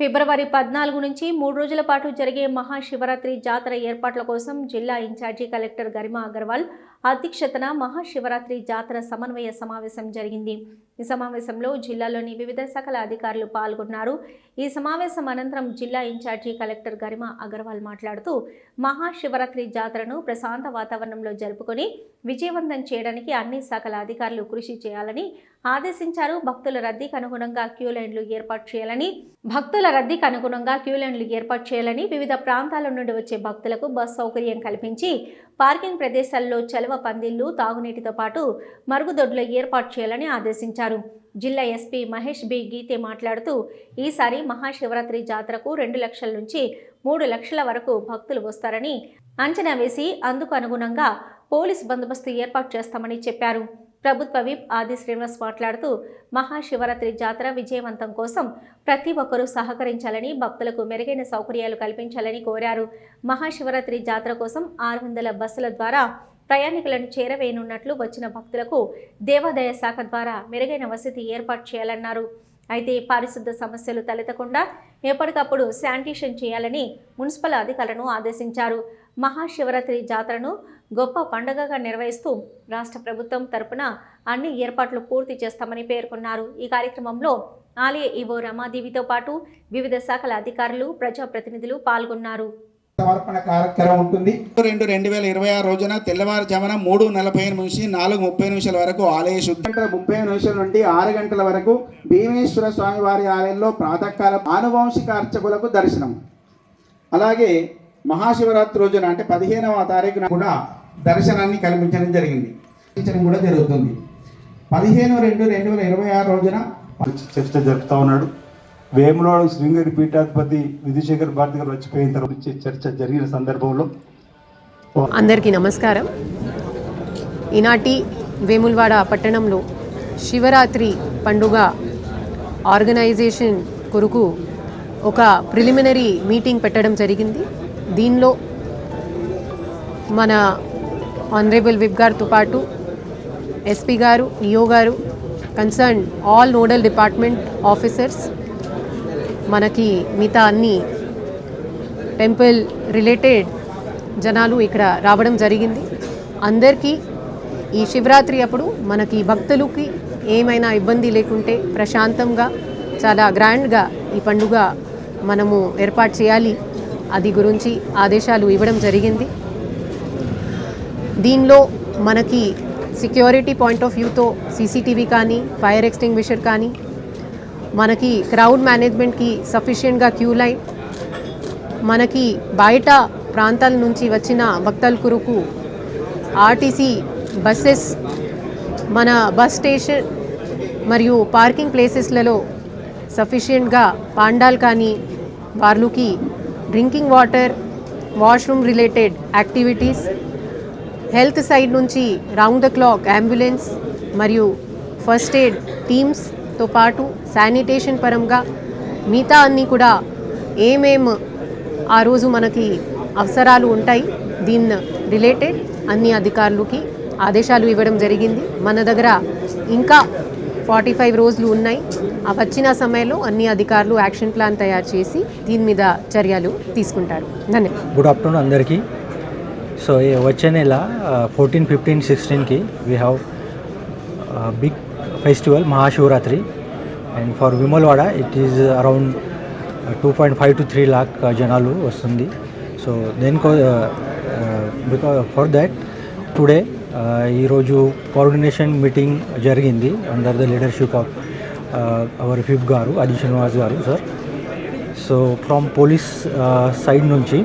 ఫిబ్రవరి పద్నాలుగు నుంచి మూడు రోజుల పాటు జరిగే మహాశివరాత్రి జాతర ఏర్పాట్ల కోసం జిల్లా ఇన్ఛార్జి కలెక్టర్ గరిమా అగర్వాల్ అధ్యక్షతన మహాశివరాత్రి జాతర సమన్వయ సమావేశం జరిగింది. ఈ సమావేశంలో జిల్లాలోని వివిధ శాఖల అధికారులు పాల్గొన్నారు. ఈ సమావేశం అనంతరం జిల్లా ఇన్ఛార్జి కలెక్టర్ గరిమా అగర్వాల్ మాట్లాడుతూ మహాశివరాత్రి జాతరను ప్రశాంత వాతావరణంలో జరుపుకొని విజయవంతం చేయడానికి అన్ని శాఖల అధికారులు కృషి చేయాలని ఆదేశించారు. భక్తుల రద్దీకి అనుగుణంగా క్యూ లైన్లు ఏర్పాటు చేయాలని భక్తుల రద్దీకి అనుగుణంగా క్యూ లైన్లు ఏర్పాటు చేయాలని వివిధ ప్రాంతాల నుండి వచ్చే భక్తులకు బస్ సౌకర్యం కల్పించి పార్కింగ్ ప్రదేశాల్లో చలవ పందిళ్ళు తాగునీటితో పాటు మరుగుదొడ్లు ఏర్పాటు చేయాలని ఆదేశించారు. జిల్లా ఎస్పీ మహేష్ బి. గీతే మాట్లాడుతూ ఈసారి మహాశివరాత్రి జాతరకు రెండు లక్షల నుంచి మూడు లక్షల వరకు భక్తులు వస్తారని అంచనా వేసి అందుకు అనుగుణంగా పోలీస్ బందోబస్తు ఏర్పాటు చేస్తామని చెప్పారు. ప్రభుత్వ విప్ ఆది శ్రీనివాస్ మాట్లాడుతూ మహాశివరాత్రి జాతర విజయవంతం కోసం ప్రతి ఒక్కరూ సహకరించాలని భక్తులకు మెరుగైన సౌకర్యాలు కల్పించాలని కోరారు. మహాశివరాత్రి జాతర కోసం ఆరు వందల బస్సుల ద్వారా ప్రయాణికులను చేరవేయనున్నట్లు వచ్చిన భక్తులకు దేవాదాయ శాఖ ద్వారా మెరుగైన వసతి ఏర్పాటు చేయాలన్నారు. అయితే పారిశుద్ధ సమస్యలు తలెత్తకుండా ఎప్పటికప్పుడు శానిటేషన్ చేయాలని మున్సిపల్ అధికారులను ఆదేశించారు. మహాశివరాత్రి జాతరను గొప్ప పండుగగా నిర్వహిస్తూ రాష్ట్ర ప్రభుత్వం తరపున అన్ని ఏర్పాట్లు పూర్తి చేస్తామని పేర్కొన్నారు. ఈ కార్యక్రమంలో ఆలయ ఈవో రమాదేవితో పాటు వివిధ శాఖల అధికారులు ప్రజాప్రతినిధులు పాల్గొన్నారు. సమర్పణ కార్యక్రమం ఉంటుంది. రెండు రెండు వేల ఇరవై ఆరు రోజున తెల్లవారుజామున మూడు నలభై నుంచి నాలుగు ముప్పై నిమిషాల వరకు ఆలయ శుద్ధి గంటల ముప్పై నిమిషాల నుండి ఆరు గంటల వరకు భీమేశ్వర స్వామి వారి ఆలయంలో ప్రాతకాల ఆనువంశిక అర్చకులకు దర్శనం. అలాగే మహాశివరాత్రి రోజున అంటే పదిహేనవ తారీఖున కూడా దర్శనాన్ని కల్పించడం జరిగింది. కూడా జరుగుతుంది. పదిహేను రెండు రెండు వేల ఇరవై ఆరు రోజున చర్చ జరుపుతా ఉన్నాడు. వేములవాడ శృంగేరి పీఠాధిపతి విధుశేఖర్ భారతి గారు వచ్చిపోయిన తర్వాత చర్చ జరిగిన సందర్భంలో అందరికీ నమస్కారం. ఈనాటి వేములవాడ పట్టణంలో శివరాత్రి పండుగ ఆర్గనైజేషన్ కొరకు ఒక ప్రిలిమినరీ మీటింగ్ పెట్టడం జరిగింది. దీనిలో మన ఆనరేబుల్ విప్ గారితో పాటు ఎస్పీ గారు ఈఓ గారు concern all nodal department officers మనకి మిగతా అన్ని టెంపుల్ రిలేటెడ్ జనాలు ఇక్కడ రావడం జరిగింది. అందరికీ ఈ శివరాత్రి అప్పుడు మనకి భక్తులకి ఏమైనా ఇబ్బంది లేకుంటే ప్రశాంతంగా చాలా గ్రాండ్గా ఈ పండుగ మనము ఏర్పాటు చేయాలి. అది గురించి ఆదేశాలు ఇవ్వడం జరిగింది. దీనిలో మనకి సెక్యూరిటీ పాయింట్ ఆఫ్ వ్యూతో సీసీటీవీ కానీ ఫైర్ ఎక్స్టింగ్విషర్ కానీ మనకి క్రౌడ్ మేనేజ్మెంట్కి సఫిషియెంట్గా క్యూ లైన్ మనకి బయట ప్రాంతాల నుంచి వచ్చిన భక్తల కొరకు ఆర్టీసీ బస్సెస్ మన బస్ స్టేషన్ మరియు పార్కింగ్ ప్లేసెస్లలో సఫిషియెంట్గా పాండాలు కానీ వాళ్ళకి drinking water washroom related activities health side నుంచి రౌండ్ ద క్లాక్ అంబులెన్స్ మరియు ఫస్ట్ ఎయిడ్ టీమ్స్ తో పాటు శానిటేషన్ పరంగా మిగతా అన్నీ కూడా ఏమేం ఆ రోజు మనకి అవసరాలు ఉంటాయి దీన్ని రిలేటెడ్ అన్ని అధికారులకి ఆదేశాలు ఇవ్వడం జరిగింది. మన దగ్గర ఇంకా ఫార్టీ ఫైవ్ రోజులు ఉన్నాయి. ఆ వచ్చిన సమయంలో అన్ని అధికారులు యాక్షన్ ప్లాన్ తయారు చేసి దీని మీద చర్యలు తీసుకుంటారు. ధన్యవాదాలు. గుడ్ ఆఫ్టర్నూన్ అందరికీ. సో వచ్చే నెల fourteen fifteen సిక్స్టీన్కి we have big festival Mahashivratri and for Vemulawada it is around two point five to three lakh జనాలు వస్తుంది సో దేనికో బికా ఫర్ దాట్ టుడే ఈరోజు కోఆర్డినేషన్ మీటింగ్ జరిగింది under the leadership of our ఫిఫ్ గారు ఆది శ్రీనివాస్ గారు sir so from police side నుంచి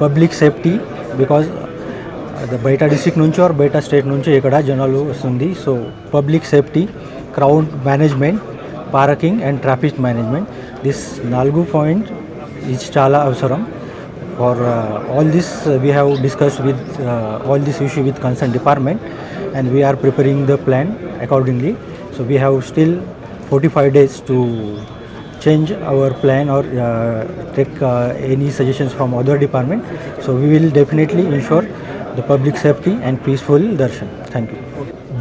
public safety because బయట డిస్ట్రిక్ట్ నుంచి ఆర్ బయట స్టేట్ నుంచి ఇక్కడ జనాలు వస్తుంది. So public safety crowd management parking and traffic management this నాలుగు పాయింట్ ఇది చాలా అవసరం. For all this we have discuss with all this issue with concern department and we're preparing the plan accordingly so we have still forty five days to change our plan or uh, take uh, any suggestions from other department. So we will definitely ensure the public safety and peaceful darshan thank you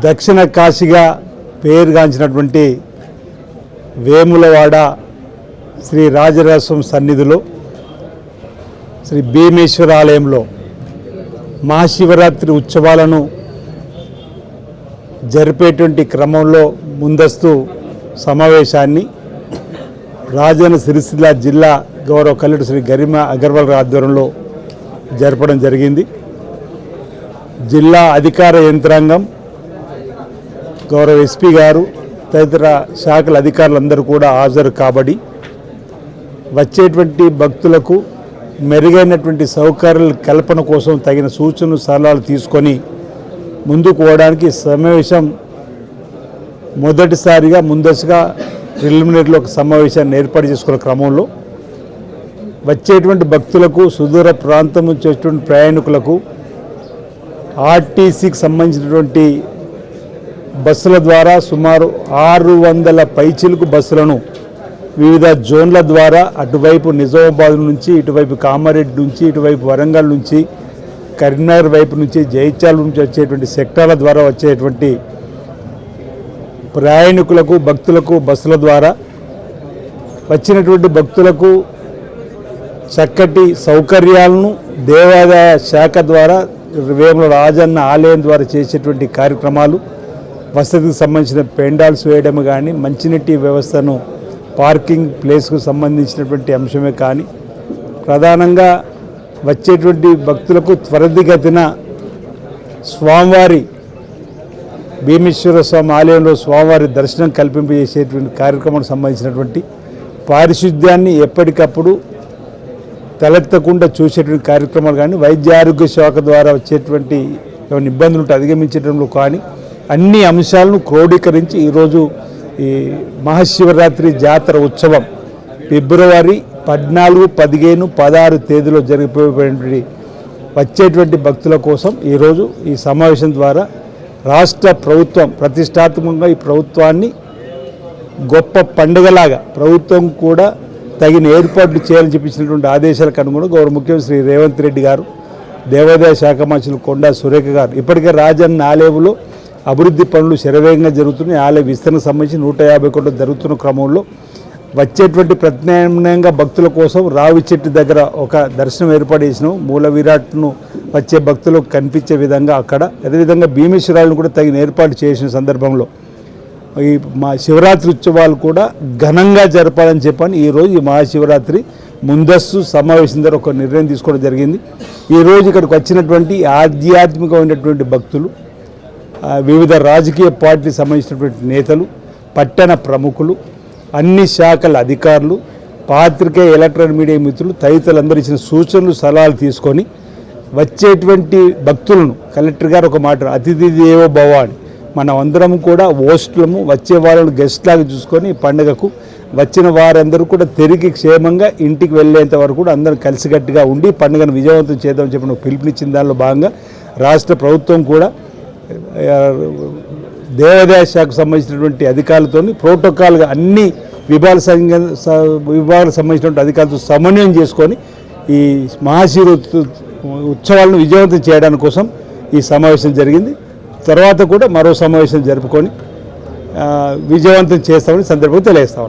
దక్షిణ కాశీగా పేరుగాంచినటువంటి వేములవాడ శ్రీ రాజరాజస్వామి సన్నిధిలో శ్రీ భీమేశ్వర ఆలయంలో మహాశివరాత్రి ఉత్సవాలను జరిపేటువంటి క్రమంలో ముందస్తు సమావేశాన్ని రాజన్న సిరిసిల్ల జిల్లా గౌరవ కల్లెడు శ్రీ గరిమ అగర్వాల్ ఆధ్వర్యంలో జరపడం జరిగింది. జిల్లా అధికార యంత్రాంగం గౌరవ ఎస్పీ గారు తదితర శాఖల అధికారులందరూ కూడా హాజరు కాబడి వచ్చేటువంటి భక్తులకు మెరుగైనటువంటి సౌకర్యాల కల్పన కోసం తగిన సూచనలు సలహాలు తీసుకొని ముందుకు పోవడానికి సమావేశం మొదటిసారిగా ముందస్తుగా ప్రిలిమినరీలో ఒక సమావేశాన్ని ఏర్పాటు చేసుకున్న క్రమంలో. వచ్చేటువంటి భక్తులకు సుదూర ప్రాంతం నుంచి వచ్చేటువంటి ప్రయాణికులకు ఆర్టీసీకి సంబంధించినటువంటి బస్సుల ద్వారా సుమారు ఆరు వందల పైచిలకు బస్సులను వివిధ జోన్ల ద్వారా అటువైపు నిజామాబాద్ నుంచి ఇటువైపు కామారెడ్డి నుంచి ఇటువైపు వరంగల్ నుంచి కరీంనగర్ వైపు నుంచి జైత్యాల నుంచి వచ్చేటువంటి సెక్టార్ల ద్వారా వచ్చేటువంటి ప్రయాణికులకు భక్తులకు బస్సుల ద్వారా వచ్చినటువంటి భక్తులకు చక్కటి సౌకర్యాలను దేవాదాయ శాఖ ద్వారా వేముల రాజన్న ఆలయం ద్వారా చేసేటువంటి కార్యక్రమాలు వసతికి సంబంధించిన పెండాల్స్ వేయడం కానీ మంచినీటి వ్యవస్థను పార్కింగ్ ప్లేస్కు సంబంధించినటువంటి అంశమే కానీ ప్రధానంగా వచ్చేటువంటి భక్తులకు త్వరితగతిన స్వామివారి భీమేశ్వర స్వామి ఆలయంలో స్వామివారి దర్శనం కల్పింపజేసేటువంటి కార్యక్రమానికి సంబంధించినటువంటి పారిశుద్ధ్యాన్ని ఎప్పటికప్పుడు తలెత్తకుండా చూసేటువంటి కార్యక్రమాలు కానీ వైద్య ఆరోగ్య శాఖ ద్వారా వచ్చేటువంటి ఏమైనా ఇబ్బందులు ఉంటే అధిగమించడంలో కానీ అన్ని అంశాలను క్రోడీకరించి ఈరోజు ఈ మహాశివరాత్రి జాతర ఉత్సవం ఫిబ్రవరి పద్నాలుగు పదిహేను పదహారు తేదీలో జరిగిపోయేటువంటి వచ్చేటువంటి భక్తుల కోసం ఈరోజు ఈ సమావేశం ద్వారా రాష్ట్ర ప్రభుత్వం ప్రతిష్టాత్మకంగా ఈ ప్రభుత్వాన్ని గొప్ప పండుగలాగా ప్రభుత్వం కూడా తగిన ఏర్పాట్లు చేయాలని చెప్పించినటువంటి ఆదేశాలకు అనుగుణంగా గౌరవ ముఖ్యమంత్రి శ్రీ రేవంత్ రెడ్డి గారు దేవాదాయ శాఖ మంత్రులు కొండా సురేఖ గారు. ఇప్పటికే రాజన్న ఆలయంలో అభివృద్ధి పనులు శరవేగంగా జరుగుతున్నాయి. ఆలయ విస్తరణ సంబంధించి నూట యాభై కోట్లు జరుగుతున్న క్రమంలో వచ్చేటువంటి ప్రత్యామ్నాయంగా భక్తుల కోసం రావి చెట్టు దగ్గర ఒక దర్శనం ఏర్పాటు చేసినాం. మూల విరాట్ను వచ్చే భక్తులకు కనిపించే విధంగా అక్కడ అదేవిధంగా భీమేశ్వరాలను కూడా తగిన ఏర్పాటు చేసిన సందర్భంలో ఈ మా శివరాత్రి ఉత్సవాలు కూడా ఘనంగా జరపాలని చెప్పని ఈరోజు ఈ మహాశివరాత్రి ముందస్తు సమావేశం ద్వారా ఒక నిర్ణయం తీసుకోవడం జరిగింది. ఈరోజు ఇక్కడికి వచ్చినటువంటి ఆధ్యాత్మికమైనటువంటి భక్తులు వివిధ రాజకీయ పార్టీకి సంబంధించినటువంటి నేతలు పట్టణ ప్రముఖులు అన్ని శాఖల అధికారులు పాత్రికేయ ఎలక్ట్రానిక్ మీడియా మిత్రులు తదితరులందరూ ఇచ్చిన సూచనలు సలహాలు తీసుకొని వచ్చేటువంటి భక్తులను కలెక్టర్ గారు ఒక మాట అతిథి దేవో భవ అని మనం అందరం కూడా ఓస్టులము వచ్చే వాళ్ళని గెస్ట్ లాగా చూసుకొని పండుగకు వచ్చిన వారందరూ కూడా తిరిగి క్షేమంగా ఇంటికి వెళ్ళేంత వరకు కూడా అందరం కలిసికట్టుగా ఉండి పండుగను విజయవంతం చేద్దామని చెప్పిన పిలుపునిచ్చిన దానిలో భాగంగా రాష్ట్ర ప్రభుత్వం కూడా దేవాదాయ శాఖకు సంబంధించినటువంటి అధికారులతో ప్రోటోకాల్గా అన్ని విభాగాల సంఘ విభాగాలకు సంబంధించినటువంటి అధికారులతో సమన్వయం చేసుకొని ఈ మహాశివ ఉత్సవాలను విజయవంతం చేయడానికి కోసం ఈ సమావేశం జరిగింది. తర్వాత కూడా మరో సమావేశం జరుపుకొని విజయవంతం చేస్తామని సందర్భంగా తెలియజేస్తా